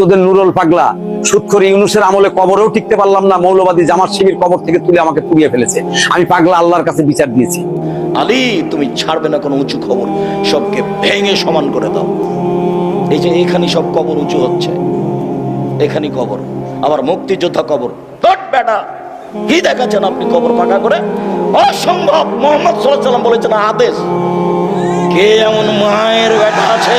তোদের নুরুল পাগলা, সুৎখরি ইউনুসের আমলে কবরেও টিকতে পারলাম না, মৌলবাদী জামাত শিবির কবর থেকে তুলে আমাকে পুড়িয়ে ফেলেছে। আমি পাগলা আল্লাহর কাছে বিচার দিয়েছি। আলী, তুমি ছাড়বে না কোনো উঁচু খবর, সবকে ভেঙে সমান করে দাও। এই যে এখানে সব কবর উঁচু হচ্ছে এখানে কবর। আবার মুক্তিযোদ্ধা কবর। ধট বেটা, কি দেখাচ্ছেন আপনি কবর ফাঁকা করে? অসম্ভব, মোহাম্মদ সাল্লাম বলেছেন আদেশ, কে এমন মায়ের বেটা আছে?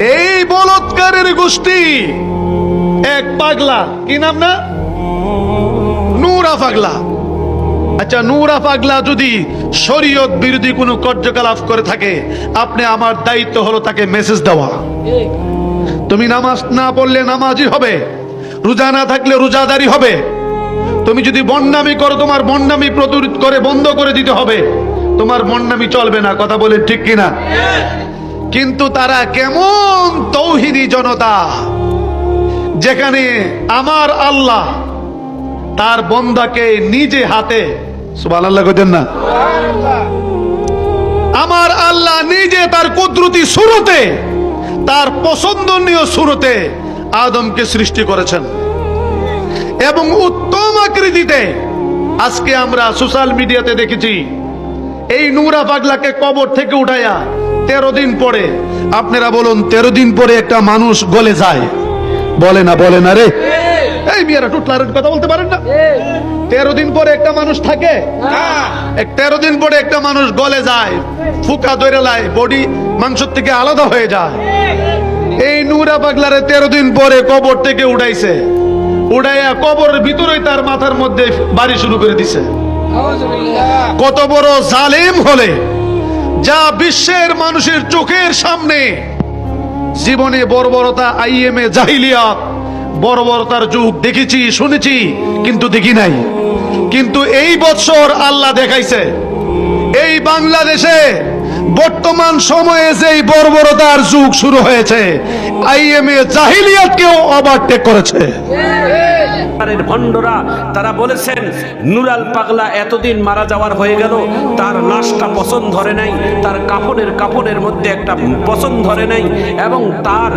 এই বলৎকারের গোষ্ঠী। এক পাগলা, কি নাম না? নূরা পাগলা। আচ্ছা নূরা পাগলা যদি শরীয়ত বিরোধী কোনো কার্যকলাপ করে থাকে, আপনি আমার দায়িত্ব হলো তাকে মেসেজ দেওয়া। তুমি নামাজ না পড়লে নামাজই হবে, রোজা না থাকলে রোজাদারি হবে। তুমি যদি বন্ডামি করো, তোমার বন্ডামি প্রতিরোধ করে, বন্ধ করে দিতে হবে। তোমার বন্ডামি চলবে না, কথা বলে ঠিক কিনা? কিন্তু তারা কেমন তৌহিদি জনতা? যেখানে আমার আল্লাহ তার বন্দাকে নিজে হাতে আল্লাহ না? আমার আল্লাহ নিজে তার কুদরতি সুরতে, তার পছন্দনীয় সুরতে আদমকে সৃষ্টি করেছেন। এবং উত্তম আকৃতিতে আজকে আমরা সোশ্যাল মিডিয়াতে দেখেছি এই নুরা পাগলাকে কবর থেকে উঠাইয়া তেরো দিন পরে, আপনারা বলুন, তেরো দিন পরে একটা মানুষ গলে যায়। বলে না বলে না রে। এই মিয়ারা টুটলারের কথা বলতে পারেন না? তেরো দিন পরে একটা মানুষ থাকে তেরো দিন পরে একটা মানুষ গলে যায়, ফুকা দৈরে লাই বডি মাংস থেকে আলাদা হয়ে যায়। এই নুরা পাগলারে তেরো দিন পরে কবর থেকে উঠাইছে। উড়াইয়া কবরের ভিতরে তার মাথার মধ্যে বাড়ি শুরু করে দিছে। কত বড় জালেম হলে যা বিশ্বের মানুষের চোখের সামনে জীবনে বর্বরতা আইএমএ জাহিলিয়া বর্বরতার যুগ দেখেছি শুনেছি কিন্তু দেখি নাই। কিন্তু এই বছর আল্লাহ দেখাইছে এই বাংলাদেশে বর্তমান সময়ে যেই বর্বরতার যুগ শুরু হয়েছে আইএমএ জাহিলিয়াতকেও ওভারটেক করেছে। সরকারের ভণ্ডরা, তারা বলেছেন, নুরাল পাগলা এতদিন মারা যাওয়ার হয়ে গেল, তার লাশটা পছন্দ ধরে নাই, তার কাপড়ের কাপড়ের মধ্যে একটা পছন্দ ধরে নাই, এবং তার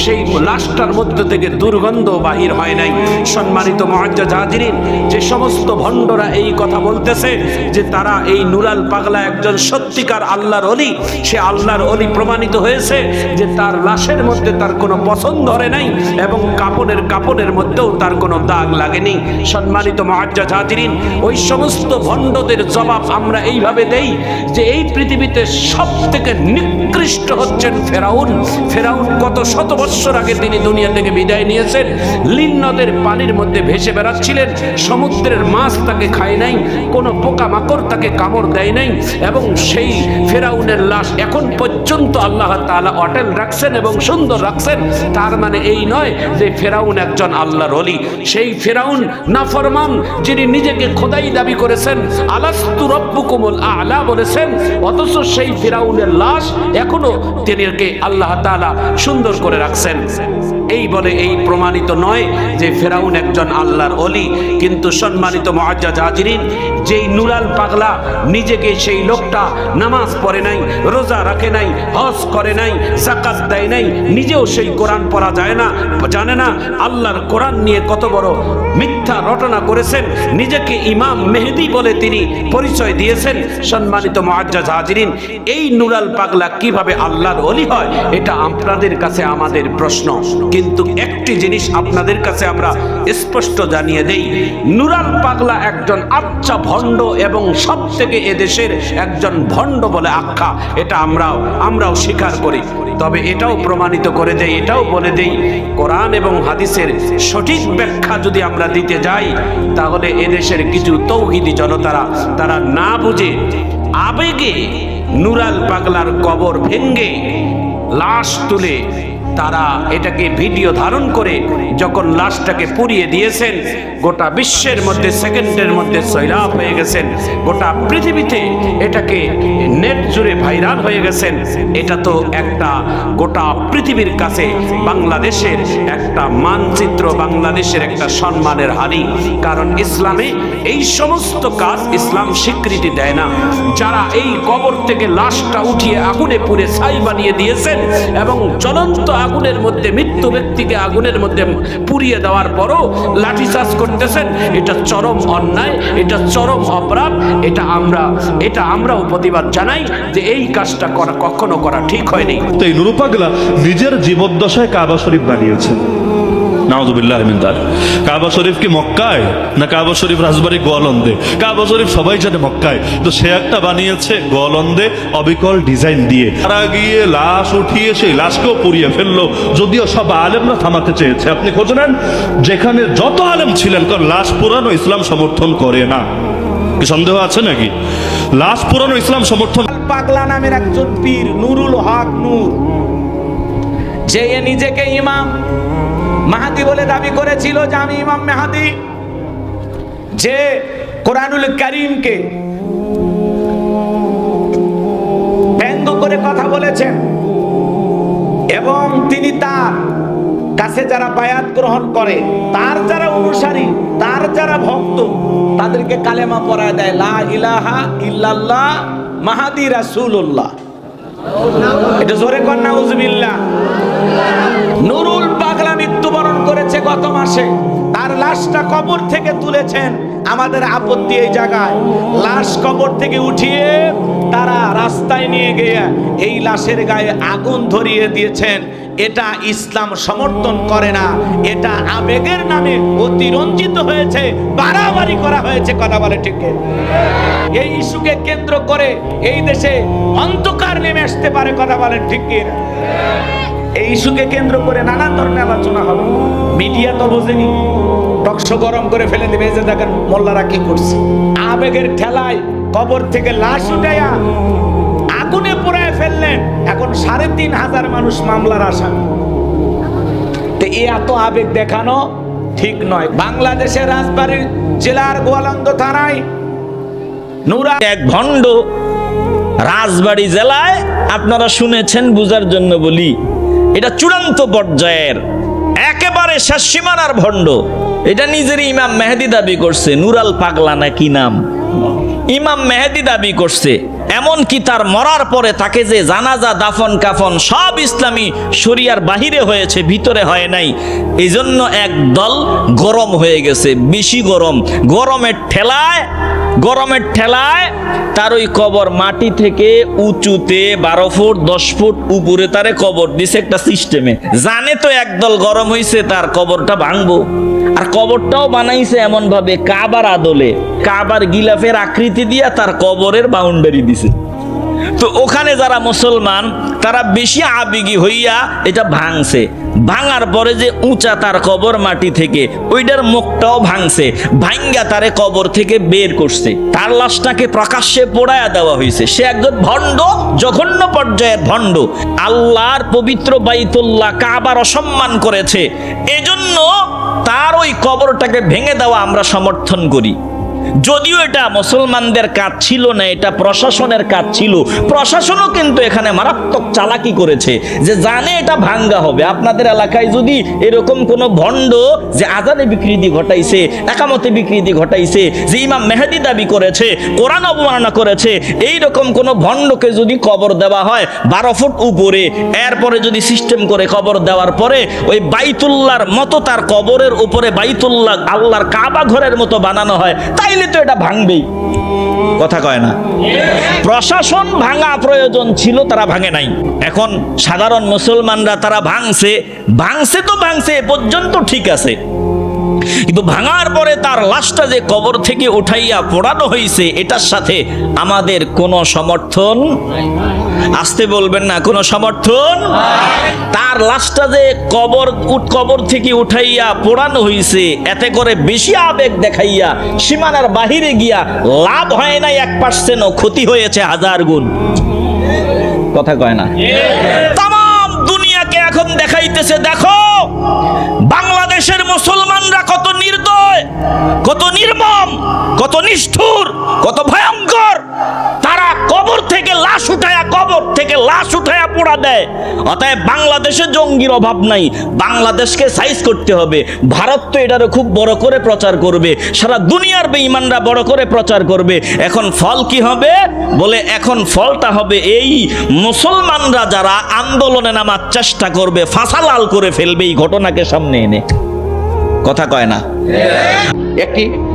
সেই লাশটার মধ্যে থেকে দুর্গন্ধ বাহির হয় নাই। সম্মানিত মহাজ্জা জাহাজিরিন, যে সমস্ত ভণ্ডরা এই কথা বলতেছে, যে তারা এই নুরাল পাগলা একজন সত্যিকার আল্লাহর অলি, সে আল্লাহর অলি প্রমাণিত হয়েছে যে তার লাশের মধ্যে তার কোনো পছন্দ ধরে নাই, এবং কাপড়ের কাপড়ের মধ্যেও তার কোনো দাগ লাগেনি। সম্মানিত মহাজ্জা জাতিরিন, ওই সমস্ত ভণ্ডদের জবাব আমরা এইভাবে দেই যে এই পৃথিবীতে সব থেকে নিকৃষ্ট হচ্ছেন ফেরাউন। ফেরাউন কত শত বৎসর আগে তিনি দুনিয়া থেকে বিদায় নিয়েছেন। লীন নদের পানির মধ্যে ভেসে বেড়াচ্ছিলেন। সমুদ্রের মাছ তাকে খায় নাই, কোনো পোকামাকড় তাকে কামড় দেয় নাই এবং সেই ফেরাউনের লাশ এখন পর্যন্ত আল্লাহ তাআলা অটেল রাখছেন এবং সুন্দর রাখছেন। তার মানে এই নয় যে ফেরাউন একজন আল্লাহর অলি সেই ফেরাউন নাফরমান, যিনি নিজেকে খোদাই দাবি করেছেন, আলাস্তু রব্বুকুমুল আলা বলেছেন, অথচ সেই ফেরাউনের লাশ এখনও তিনিকে আল্লাহ তাআলা সুন্দর করে রাখছেন। এই বলে এই প্রমাণিত নয় যে ফেরাউন একজন আল্লাহর অলি কিন্তু সম্মানিত মহাজ্জা জাজিরিন যেই নুরাল পাগলা নিজেকে সেই লোকটা নামাজ পড়ে নাই, রোজা রাখে নাই, হজ করে নাই জাকাত দেয় নাই, নিজেও সেই কোরআন পড়া যায় না, জানে না আল্লাহর কোরআন নিয়ে কত বড় মিথ্যা রটনা করেছেন, নিজেকে ইমাম মেহেদি বলে তিনি পরিচয় দিয়েছেন, সম্মানিত মহাজ্জা হাজিরিন, এই নুরাল পাগলা কীভাবে আল্লাহর অলি হয়, এটা আপনাদের কাছে আমাদের প্রশ্ন। কিন্তু একটি জিনিস আপনাদের কাছে আমরা স্পষ্ট জানিয়ে দেই। নুরাল পাগলা একজন আচ্ছা ভণ্ড এবং সব থেকে এদেশের একজন ভণ্ড বলে আখ্যা। এটা আমরাও আমরাও স্বীকার করি। তবে এটাও প্রমাণিত করে দেয় এটাও বলে দেই, কোরআন এবং হাদিসের সঠিক ব্যাখ্যা যদি আমরা দিতে যাই, তাহলে এদেশের কিছু তৌহিদি জনতারা, তারা না বুঝে আবেগে নুরাল পাগলার কবর ভেঙ্গে লাশ তুলে তারা এটাকে ভিডিও ধারণ করে যখন লাশটাকে পুড়িয়ে দিয়েছেন, গোটা বিশ্বের মধ্যে সেকেন্ডের মধ্যে সৈরাব হয়ে গেছেন, গোটা পৃথিবীতে এটাকে নেট জুড়ে ভাইরাল হয়ে গেছেন। এটা তো একটা গোটা পৃথিবীর কাছে বাংলাদেশের একটা মানচিত্র, বাংলাদেশের একটা সম্মানের হানি কারণ ইসলামে এই সমস্ত কাজ ইসলাম স্বীকৃতি দেয় না। যারা এই কবর থেকে লাশটা উঠিয়ে আগুনে পুড়ে ছাই বানিয়ে দিয়েছেন এবং জ্বলন্ত আগুনের মধ্যে, মৃত্যু ব্যক্তিকে আগুনের মধ্যে পুড়িয়ে দেওয়ার পরও লাঠিচার্জ করতেছেন। এটা চরম অন্যায়, এটা চরম অপরাধ, এটা আমরা, এটা আমরাও প্রতিবাদ জানাই যে এই কাজটা করা কখনো করা ঠিক হয়নি। তো এই নুরুপাগলা নিজের জীবদ্দশায় কাবা শরীফ বানিয়েছেন। নাউজুবিল্লাহ মিন কাবা শরীফ কি মক্কায়? না কাবা শরীফ রাজবাড়ি গোয়ালন্দে? কাবা শরীফ সবাই জানে মক্কায়। তো সে একটা বানিয়েছে গোয়ালন্দে অবিকল ডিজাইন দিয়ে। তারা গিয়ে লাশ উঠিয়ে সেই লাশকেও পুড়িয়ে ফেলল। যদিও সব আলেমরা থামাতে চেয়েছে। আপনি খোঁজ নেন, যেখানে যত আলেম ছিলেন, কারণ লাশ পুরানো ইসলাম সমর্থন করে না। কি সন্দেহ আছে নাকি? লাশ পুরানো ইসলাম সমর্থন পাগলা নামের একজন পীর, নুরুল হক নূর। যে নিজেকে ইমাম মাহাদি বলে দাবি করেছিল যে আমি ইমাম মেহাদি, যে কোরআনুল করিমকে ব্যঙ্গ করে কথা বলেছেন এবং তিনি তার কাছে যারা বায়াত গ্রহণ করে, তার যারা অনুসারী, তার যারা ভক্ত, তাদেরকে কালেমা পড়ায় দেয়, লা ইলাহা ইল্লাল্লাহ মাহাদি রাসূলুল্লাহ। এটা জোরে কর নাউজুবিল্লাহ গত মাসে তার লাশটা কবর থেকে তুলেছেন আমাদের আপত্তি এই জায়গায়। লাশ কবর থেকে উঠিয়ে তারা রাস্তায় নিয়ে গিয়ে এই লাশের গায়ে আগুন ধরিয়ে দিয়েছেন। এটা ইসলাম সমর্থন করে না। এটা আবেগের নামে অতিরঞ্জিত হয়েছে, বাড়াবাড়ি করা হয়েছে, কথা বলে ঠিক এই ইস্যুকে কেন্দ্র করে এই দেশে অন্ধকার নেমে আসতে পারে, কথা বলেন ঠিক? এই ইস্যুকে কেন্দ্র করে নানান ধরনের আলোচনা হবে। মিডিয়া তো বোঝেনি। টকশো গরম করে ফেলে দেবে। যে দেখেন, মোল্লারা কি করছে? আবেগের ঠেলায় কবর থেকে লাশ উঠাইয়া আগুনে পোড়ায় ফেললেন। এখন সাড়ে তিন হাজার মানুষ মামলার আসামি। তো এত আবেগ দেখানো ঠিক নয়। বাংলাদেশের রাজবাড়ির জেলার গোয়ালন্দ থানায় নুরা এক ভণ্ড রাজবাড়ি জেলায় আপনারা শুনেছেন, বুঝার জন্য বলি। এটা চূড়ান্ত পর্যায়ের, একেবারে শেষ সীমানার ভণ্ড। এটা নিজের ইমাম মেহেদি দাবি করছে, নুরাল পাগলা নাকি নাম? ইমাম মেহেদি দাবি করছে এমন কি তার মরার পরে তাকে যে জানাজা, দাফন, কাফন সব ইসলামী শরিয়ার বাহিরে হয়েছে, ভিতরে হয় নাই। এই জন্য এক দল গরম হয়ে গেছে, বেশি গরম। গরমের ঠেলায় গরমের ঠেলায় তার ওই কবর মাটি থেকে উঁচুতে বারো ফুট, দশ ফুট উপরে তারে কবর দিছে একটা সিস্টেমে জানে তো একদল গরম হইছে, তার কবরটা ভাঙবো। আর কবরটাও বানাইছে এমন ভাবে কাবার আদলে। কাবার গিলাফের আকৃতি দিয়া তার কবরের বাউন্ডারি দিছে। তো ওখানে যারা মুসলমান, তারা বেশি আবেগী হইয়া এটা ভাঙছে। ভাঙার পরে যে উঁচা তার কবর মাটি থেকে, ওইটার মুখটাও ভাঙছে। ভাঙ্গা তারে কবর থেকে বের করছে। তার লাশটাকে প্রকাশ্যে পোড়ায়া দেওয়া হয়েছে সে একজন ভণ্ড, জঘন্য পর্যায়ের ভণ্ড। আল্লাহর পবিত্র বাইতুল্লাহ কাবার অসম্মান করেছে। এজন্য তার ওই কবরটাকে ভেঙে দেওয়া আমরা সমর্থন করি। যদিও এটা মুসলমানদের কাজ ছিল না, এটা প্রশাসনের কাজ ছিল। প্রশাসনও কিন্তু এখানে মারাত্মক চালাকি করেছে যে জানে এটা ভাঙ্গা হবে। আপনাদের এলাকায় যদি এরকম কোন ভণ্ড যে আজানে বিকৃতি ঘটাইছে, একামতে বিকৃতি ঘটাইছে, যে ইমাম মেহেদি দাবি করেছে, কোরআন অবমাননা করেছে এই রকম কোন ভণ্ডকে যদি কবর দেওয়া হয় বারো ফুট উপরে, এরপরে যদি সিস্টেম করে কবর দেওয়ার পরে ওই বাইতুল্লার মতো তার কবরের উপরে বাইতুল্লাহ আল্লাহর কাবা ঘরের মতো বানানো হয় তাইলে তো এটা ভাঙবেই। কথা কয় না। প্রশাসন ভাঙা প্রয়োজন ছিল, তারা ভাঙে নাই। এখন সাধারণ মুসলমানরা তারা ভাঙছে ভাঙছে তো ভাঙছে পর্যন্ত ঠিক আছে। কিন্তু ভাঙার পরে তার লাশটা যে কবর থেকে উঠাইয়া পোড়ানো হয়েছে এটার সাথে আমাদের কোনো সমর্থন আসতে বলবেন না কোনো সমর্থন? তার লাশটা যে কবর কবর থেকে উঠাইয়া পোড়ানো হয়েছে এতে করে বেশি আবেগ দেখাইয়া সীমানার বাহিরে গিয়া লাভ হয় নাই এক পার্সেন্টও ক্ষতি হয়েছে হাজার গুণ। কথা কয় না? তাম দুনিয়াকে এখন দেখাইতেছে দেখো বাংলাদেশের মুসলমানরা কত নির্দয়, কত নির্মম, কত নিষ্ঠুর, কত ভয়ঙ্কর। তারা কবর থেকে লাশ উঠায়া, কবর থেকে লাশ উঠায়া পোড়া দেয়। অতএব বাংলাদেশে জঙ্গির অভাব নাই, বাংলাদেশকে সাইজ করতে হবে। ভারত তো এটারও খুব বড় করে প্রচার করবে। সারা দুনিয়ার বেঈমানরা বড় করে প্রচার করবে। এখন ফল কি হবে? বলে, এখন ফলটা হবে এই, মুসলমানরা যারা আন্দোলনে নামার চেষ্টা করবে ফাঁসা লাল করে ফেলবে এই ঘটনাকে সামনে এনে। কথা কয় না। একটি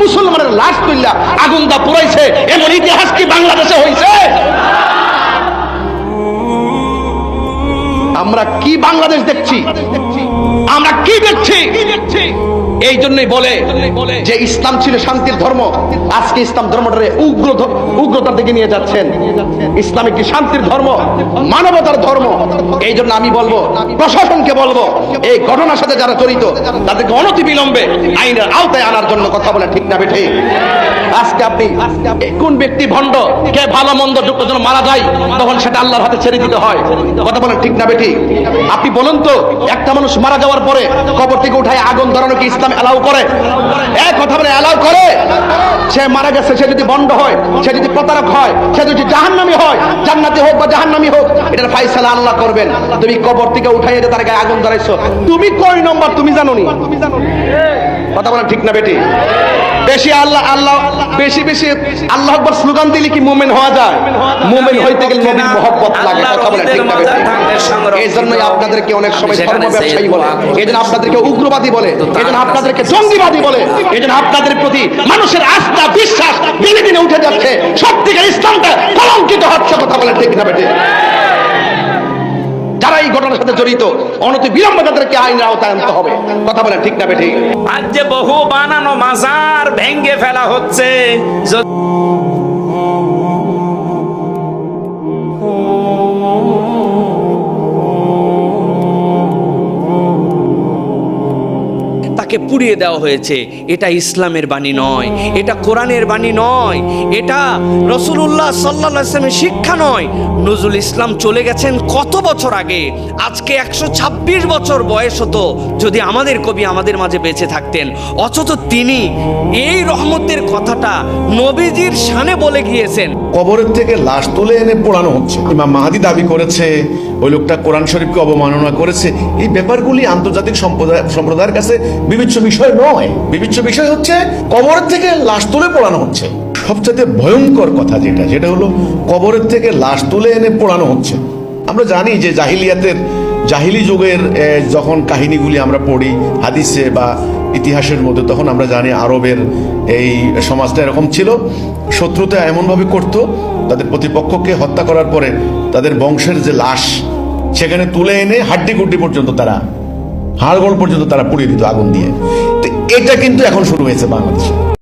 মুসলমানের লাশ তুললা আগুন দা পুরাইছে, এমন ইতিহাস কি বাংলাদেশে হয়েছে আমরা কি বাংলাদেশ দেখছি? আমরা কি দেখছি? এই জন্যই বলে যে ইসলাম ছিল শান্তির ধর্ম। আজকে ইসলাম ধর্মটারে উগ্র উগ্রতার দিকে নিয়ে যাচ্ছেন। ইসলাম একটি শান্তির ধর্ম, মানবতার ধর্ম। এই জন্য আমি বলব, প্রশাসনকে বলব, এই ঘটনার সাথে যারা জড়িত, তাদেরকে অনতি বিলম্বে আইনের আওতায় আনার জন্য কথা বলে ঠিক না বেঠে আজকে আপনি কোন ব্যক্তি ভণ্ড, কে ভালো মন্দ যুক্ত যেন মারা যায়, তখন সেটা আল্লাহর হাতে ছেড়ে দিতে হয়। কথা বলেন ঠিক না বেঠি আপনি বলুন তো, একটা মানুষ মারা যাওয়ার পরে কবর থেকে উঠায় আগুন ধরানো কি ইসলাম এলাও করে। এক কথা বলে অ্যালাউ করে, সে মারা গেছে, সে যদি বন্ধ হয়, সে যদি প্রতারক হয়, সে যদি জাহান্নামি হয়, জান্নাতি হোক বা জাহান্নামি হোক, এটার ফাইসালা আল্লাহ করবেন। তুমি কবর থেকে উঠাইয়ে তার গায়ে আগুন ধরাইছো। তুমি কয় নম্বর তুমি জানো নি কথা বলেন ঠিক না বেটি? বেশি আল্লাহ আল্লাহ বেশি বেশি আল্লাহ আকবার স্লোগান দিলে কি মুমিন হওয়া যায়? মুমিন হইতে গেলে নবীর মহব্বত লাগে কথা বলেন ঠিক না বেটি? এই জন্যই আপনাদেরকে অনেক সময় ধর্ম ব্যবসায়ী বলে এই জন্য আপনাদেরকে উগ্রবাদী বলে এই জন্য আপনাদেরকে জঙ্গিবাদী বলে এই জন্য আপনাদের প্রতি মানুষের আস্থা বিশ্বাস দিনে দিনে উঠে যাচ্ছে। সত্যিকার ইসলামটা কলঙ্কিত হচ্ছে কথা বলেন ঠিক না বেটি? যারা এই ঘটনার সাথে জড়িত অনতি বিলম্বে তাদেরকে আইনের আওতায় আনতে হবে। কথা বলেন, ঠিক না বেঠিক? আজ যে বহু বানানো মাজার ভেঙ্গে ফেলা হচ্ছে তাকে পুড়িয়ে দেওয়া হয়েছে। এটা ইসলামের বাণী নয়, এটা কোরআনের বাণী নয়, এটা রসুল্লাহ সাল্লাহ ইসলামের শিক্ষা নয়। নজরুল ইসলাম চলে গেছেন কত বছর আগে? আজকে একশো ছাব্বিশ বছর বয়স হতো যদি আমাদের কবি আমাদের মাঝে বেঁচে থাকতেন। অথচ তিনি এই রহমতের কথাটা নবীজির শানে বলে গিয়েছেন। কবরের থেকে লাশ তুলে এনে পোড়ানো হচ্ছে। মাহাদি দাবি করেছে ওই লোকটা কোরআন শরীফকে অবমাননা করেছে। এই ব্যাপারগুলি আন্তর্জাতিক সম্প্রদায় সম্প্রদায়ের কাছে বিবেচ্য বিষয় নয়। বিবেচ্য বিষয় হচ্ছে কবরের থেকে লাশ তুলে পোড়ানো হচ্ছে। সবচেয়ে ভয়ঙ্কর কথা যেটা যেটা হলো কবরের থেকে লাশ তুলে এনে পোড়ানো হচ্ছে। আমরা জানি যে জাহিলিয়াতের জাহিলি যুগের যখন কাহিনীগুলি আমরা পড়ি, হাদিসে বা ইতিহাসের মধ্যে তখন আমরা জানি আরবের এই সমাজটা এরকম ছিল। শত্রুতা এমনভাবে করত, তাদের প্রতিপক্ষকে হত্যা করার পরে তাদের বংশের যে লাশ, সেখানে তুলে এনে হাড্ডি গুড্ডি পর্যন্ত তারা, হাড়গোড় পর্যন্ত তারা পুড়িয়ে দিত আগুন দিয়ে। তো এটা কিন্তু এখন শুরু হয়েছে বাংলাদেশে।